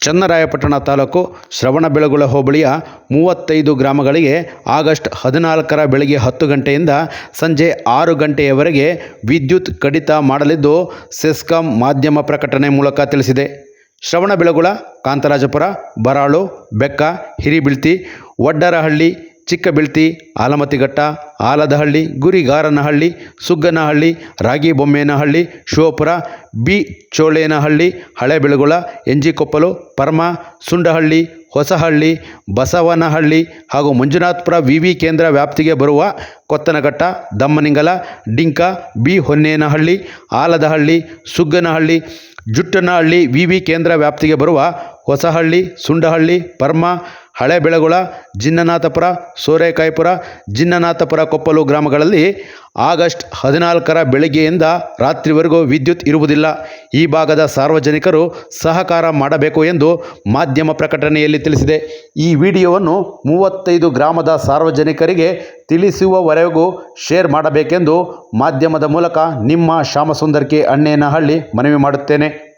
ಚನ್ನರಾಯಪಟ್ಟಣ ತಾಲೂಕು ಶ್ರವಣಬೆಳಗೊಳ ಹೋಬಳಿಯ ಮೂವತ್ತೈದು ಗ್ರಾಮಗಳಿಗೆ ಆಗಸ್ಟ್ ಹದಿನಾಲ್ಕರ ಬೆಳಗ್ಗೆ ಹತ್ತು ಗಂಟೆಯಿಂದ ಸಂಜೆ ಆರು ಗಂಟೆಯವರೆಗೆ ವಿದ್ಯುತ್ ಕಡಿತ ಮಾಡಲಿದ್ದು ಸೆಸ್ಕಾಂ ಮಾಧ್ಯಮ ಪ್ರಕಟಣೆ ಮೂಲಕ ತಿಳಿಸಿದೆ. ಶ್ರವಣಬೆಳಗೊಳ ಕಾಂತರಾಜಪುರ, ಬರಾಳು, ಬೆಕ್ಕ, ಹಿರಿಬಿಳ್ತಿ, ವಡ್ಡರಹಳ್ಳಿ ಚಿಕ್ಕಬಿಳ್ತಿ, ಆಲಮತಿಘಟ್ಟ, ಆಲದಹಳ್ಳಿ, ಗುರಿಗಾರನಹಳ್ಳಿ, ಸುಗ್ಗನಹಳ್ಳಿ, ರಾಗಿಬೊಮ್ಮೇನಹಳ್ಳಿ, ಶಿವಪುರ, ಬಿ ಚೋಳೇನಹಳ್ಳಿ, ಹಳೆಬೆಳಗೊಳ ಎಂಜಿಕೊಪ್ಪಲು ಪರ್ಮ, ಸುಂಡಹಳ್ಳಿ, ಹೊಸಹಳ್ಳಿ, ಬಸವನಹಳ್ಳಿ ಹಾಗೂ ಮಂಜುನಾಥಪುರ ವಿವಿ ಕೇಂದ್ರ ವ್ಯಾಪ್ತಿಗೆ ಬರುವ Kothanaghatta, Dammaningala, Dinka, B Honnenahalli, Aladahalli, Sugganahalli, Juttanahalli V V ಕೇಂದ್ರ ವ್ಯಾಪ್ತಿಗೆ ಬರುವ ಹೊಸಹಳ್ಳಿ, ಸುಂಡಹಳ್ಳಿ, ಪರ್ಮ ಹಳೆಬೆಳಗೊಳ ಜಿನ್ನನಾಥಪುರ, ಸೋರೆಕಾಯಿಪುರ, ಜಿನ್ನನಾಥಪುರ ಕೊಪ್ಪಲು ಗ್ರಾಮಗಳಲ್ಲಿ ಆಗಸ್ಟ್ ಹದಿನಾಲ್ಕರ ಬೆಳಗ್ಗೆಯಿಂದ ರಾತ್ರಿವರೆಗೂ ವಿದ್ಯುತ್ ಇರುವುದಿಲ್ಲ. ಈ ಭಾಗದ ಸಾರ್ವಜನಿಕರು ಸಹಕಾರ ಮಾಡಬೇಕು ಎಂದು ಮಾಧ್ಯಮ ಪ್ರಕಟಣೆಯಲ್ಲಿ ತಿಳಿಸಿದೆ. ಈ ವಿಡಿಯೋವನ್ನು ಮೂವತ್ತೈದು ಗ್ರಾಮದ ಸಾರ್ವಜನಿಕರಿಗೆ ತಿಳಿಸುವವರೆಗೂ ಶೇರ್ ಮಾಡಬೇಕೆಂದು ಮಾಧ್ಯಮದ ಮೂಲಕ ನಿಮ್ಮ ಶ್ಯಾಮಸುಂದರ್ ಕೆ ಅಣ್ಣೇನಹಳ್ಳಿ ಮನವಿ ಮಾಡುತ್ತೇನೆ.